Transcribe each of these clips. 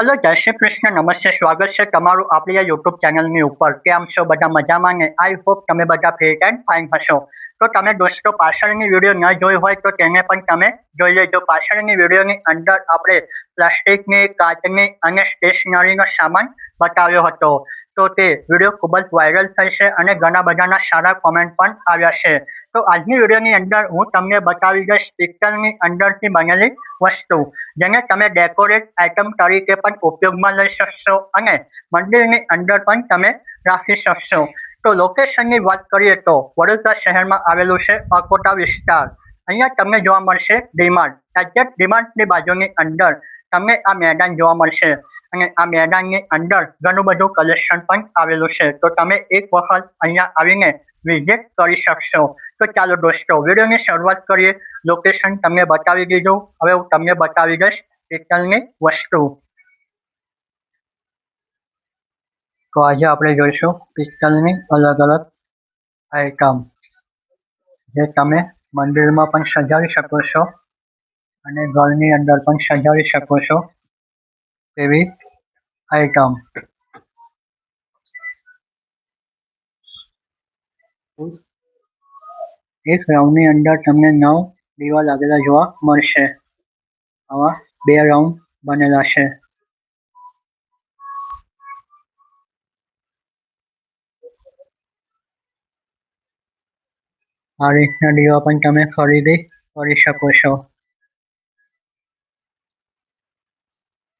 Hello જય શ્રી કૃષ્ણ. નમસ્તે, સ્વાગત છે તમારું આપણી આ યુટ્યુબ ચેનલની ઉપર. કેમ છો? બધા મજામાં ને? આઈ હોપ તમે બધા ફિટ એન્ડ ફાઇન હશો. તો તમે દોસ્તો પાછળની વીડિયો ન જોઈ હોય તો તેને પણ તમે જોઈ લેજો. પાછળની વિડીયોની અંદર આપણે પ્લાસ્ટિકની, કાચની અને સ્ટેશનરીનો સામાન બતાવ્યો હતો. તો તે વીડિયો ખૂબ જ વાયરલ છે અને ઘણા બધાના સારા કોમેન્ટ પણ આવ્યા છે. તો આજની વિડીયોની અંદર હું તમને બતાવી દઈશ સ્પીકરની અંદરથી બનેલી વસ્તુ. જેને તમે ડેકોરેટ આઇટમ તરીકે પણ ઉપયોગમાં લઈ શકશો અને મંદિરની અંદર પણ તમે રાખી શકશો. તો લોકેશનની વાત કરીએ તો વડોદરા શહેરમાં આવેલું છે અકોટા વિસ્તાર. અહીંયા તમને જોવા મળશે ડીમાર્ટ એક્ઝેક્ટ ડીમાર્ટની બાજુની અંદર તમને આ મેદાન જોવા મળશે. અને આ મેદાનની અંદર ઘણું બધું કલેક્શન પણ આવેલું છે. તો તમે એક વખત અહીંયા આવીને વિઝિટ કરી શકશો. તો ચાલો દોસ્તો, વિડીયોની શરૂઆત કરીએ. લોકેશન તમને બતાવી દીધું. હવે હું તમને બતાવી દઈશ પિત્તળની વસ્તુ. તો આજે આપણે જોઈશું પિત્તળની અલગ અલગ આઈટમ જે તમે મંદિરમાં પણ સજાવી શકો છો અને ઘરની અંદર પણ સજાવી શકો છો તેવી આઈટમ એક રાઉન્ડની અંદર તમને નવ દીવા લાગેલા જોવા મળશે. આવા બે રાઉન્ડ બનેલા છે. આ રીતના દીવા પણ તમે ખરીદી કરી શકો છો.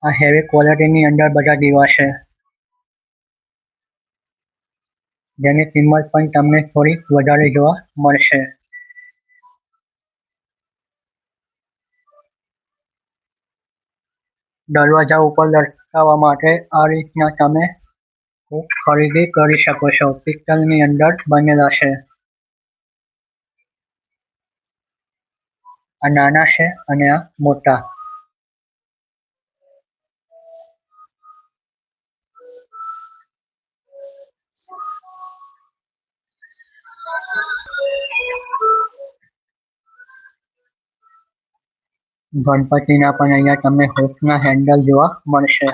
આ હેવી ક્વોલિટીની અંદર બધા દીવા છે. જેની કિંમત પણ તમને થોડી વધારે જોવા મળશે. દરવાજા ઉપર લટકાવવા માટે આ રીતના તમે ખરીદી કરી શકો છો. પિત્તલની અંદર બનેલા છે. આ નાના છે અને આ મોટા. ગણપતિના પણ અહીંયા તમને હુકના હેન્ડલ જોવા મળશે.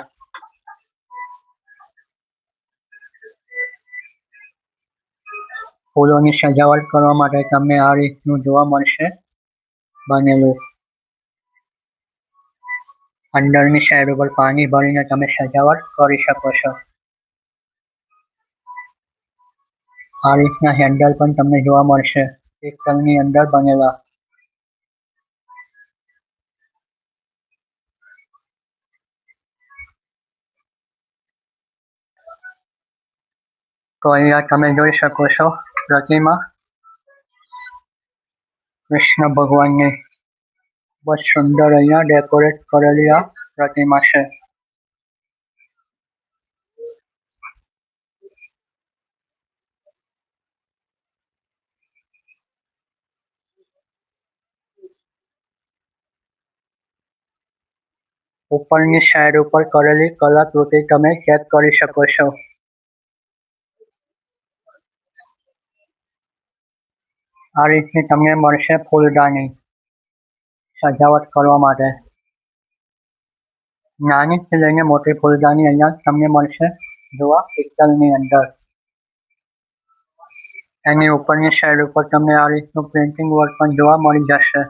ફૂલોની સજાવટ કરવા માટે તમને આ રીતનું જોવા મળશે. બનેલું. અંદરની સાઈડ ઉપર પાણી ભરીને તમે સજાવટ કરી શકો છો. આ રીતના હેન્ડલ પણ તમને જોવા મળશે. પિત્તળની અંદર બનેલા. તો અહીંયા તમે જોઈ શકો છો પ્રતિમા કૃષ્ણ ભગવાનની બહુ સુંદર અહીંયા ડેકોરેટ કરેલી આ પ્રતિમા છે ઉપરની સાઈડ ઉપર કરેલી કલાકૃતિ તમે ચેક કરી શકો છો આ રીતની તમને મળશે ફૂલદાની સજાવટ કરવા માટે. નાનીથી લઈને મોટી ફૂલદાની અહીંયા તમને મળશે જોવા પિત્તલની અંદર. એની ઉપરની સાઈડ ઉપર તમને આ રીતનું પ્રિન્ટિંગ વર્ક પણ જોવા મળી જશે.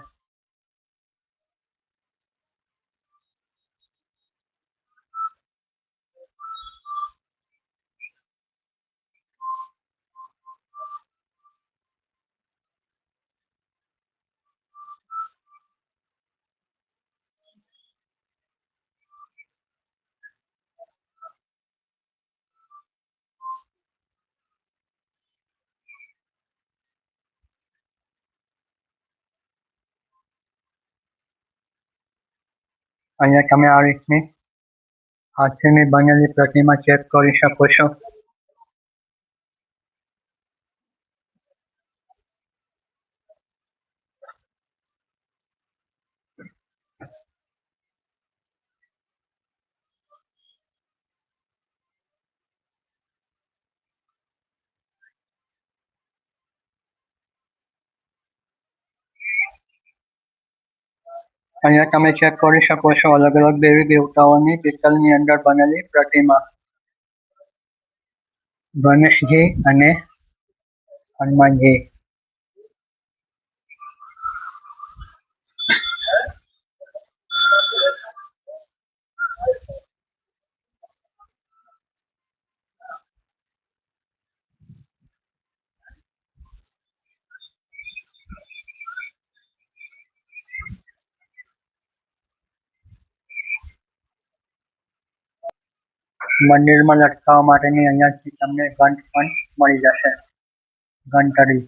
અહીંયા તમે આ રીતની હાથીની બનેલી પ્રતિમા ચેક કરી શકો છો. અહીંયા તમે ચેક કરી શકો છો અલગ અલગ દેવી દેવતાઓની પિત્તલની અંદર બનેલી પ્રતિમા. ગણેશજી અને હનુમાનજી. મંદિરમાં લટકાવવા માટેની અહીંયાથી તમને ઘંટ પણ મળી જશે. ઘંટડી.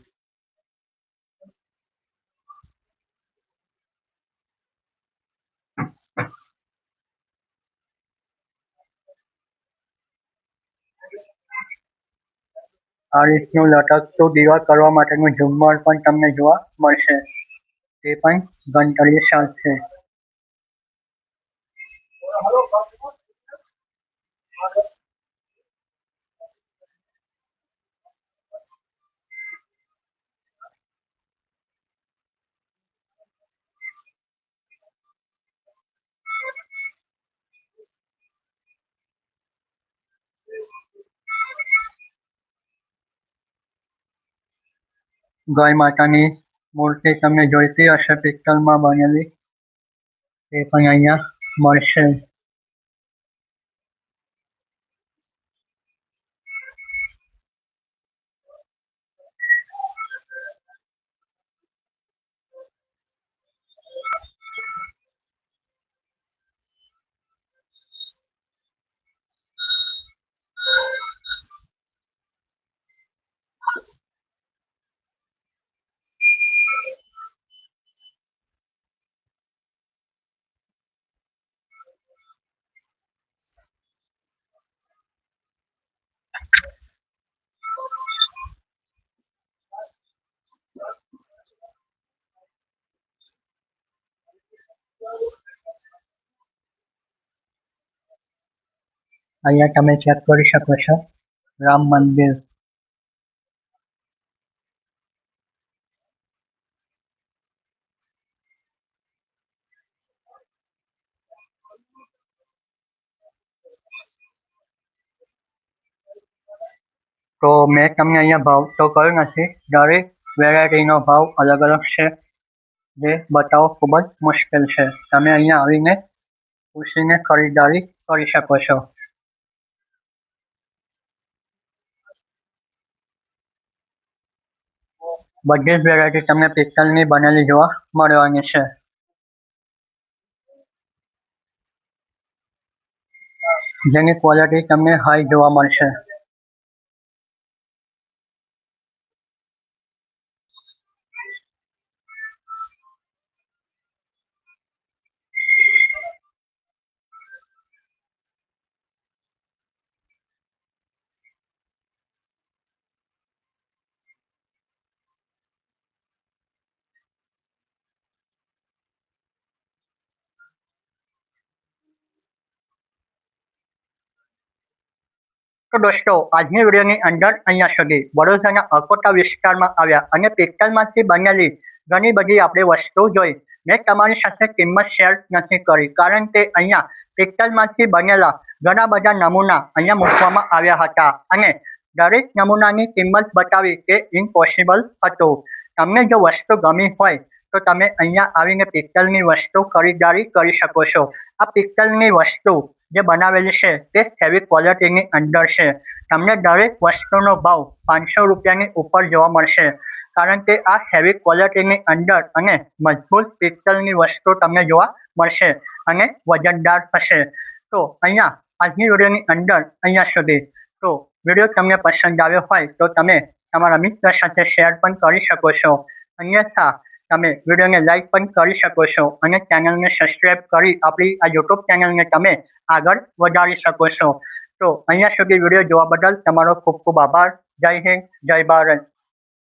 આ રીતનું લટકતું દીવા કરવા માટેનું ઝુમ્મર પણ તમને જોવા મળશે. તે પણ ઘંટડી સાથે ગાય માતાની મૂર્તિ તમને જોઈતી હશે પિત્તળમાં બનેલી. એ પણ અહીંયા મળશે. અહીંયા તમે ચેક કરી શકો છો. રામ મંદિર. તો મેં તમને અહીંયા ભાવ તો કહ્યો નથી. દરેક વેરાયટીનો ભાવ અલગ અલગ છે. જે બતાવવો ખૂબ જ મુશ્કેલ છે. તમે અહીંયા આવીને પૂછીને ખરીદારી કરી શકો છો. બધી જ વેરાયટી તમને પિત્તળની બનેલી જોવા મળવાની છે. જેની ક્વોલિટી તમને હાઈ જોવા મળશે. તો દોસ્તો, આજની વિડીયોની અંદર અહીંયા સુધી. વડોદરાના અકોટા વિસ્તારમાં આવ્યા અને પિત્તલમાંથી બનેલી ઘણી બધી આપણે વસ્તુ જોઈ. મેં તમારી સાથે કિંમત શેર નથી કરી, કારણ કે અહીંયા પિત્તલમાંથી બનેલા ઘણા બધા નમૂના અહીંયા મૂકવામાં આવ્યા હતા અને દરેક નમૂનાની કિંમત બતાવી તે ઇમ્પોસિબલ હતું. તમને જો વસ્તુ ગમી હોય, તો તમે અહીંયા આવીને પિત્તલની વસ્તુ ખરીદારી કરી શકો છો. આ પિત્તલની વસ્તુ જે બનાવેલી છે તે હેવી ક્વોલિટીની અંદર છે. તમને દરેક વસ્તુનો ભાવ પાંચસો રૂપિયાની ઉપર જોવા મળશે. કારણ કે આ હેવી ક્વોલિટીની અંદર અને મજબૂત પિત્તલની વસ્તુ તમને જોવા મળશે અને વજનદાર થશે. તો અહીંયા આજની વિડીયોની અંદર અહીંયા સુધી. તો વીડિયો તમને પસંદ આવ્યો હોય તો તમે તમારા મિત્ર સાથે શેર પણ કરી શકો છો. અન્યથા તમે વિડીયોને લાઈક પણ કરી શકો છો અને ચેનલને સબસ્ક્રાઈબ કરી આપણી આ યુટ્યુબ ચેનલને તમે આગળ વધારી શકો છો. તો અહીંયા સુધી વીડિયો જોવા બદલ તમારો ખૂબ ખૂબ આભાર. જય હિન્દ, જય ભારત.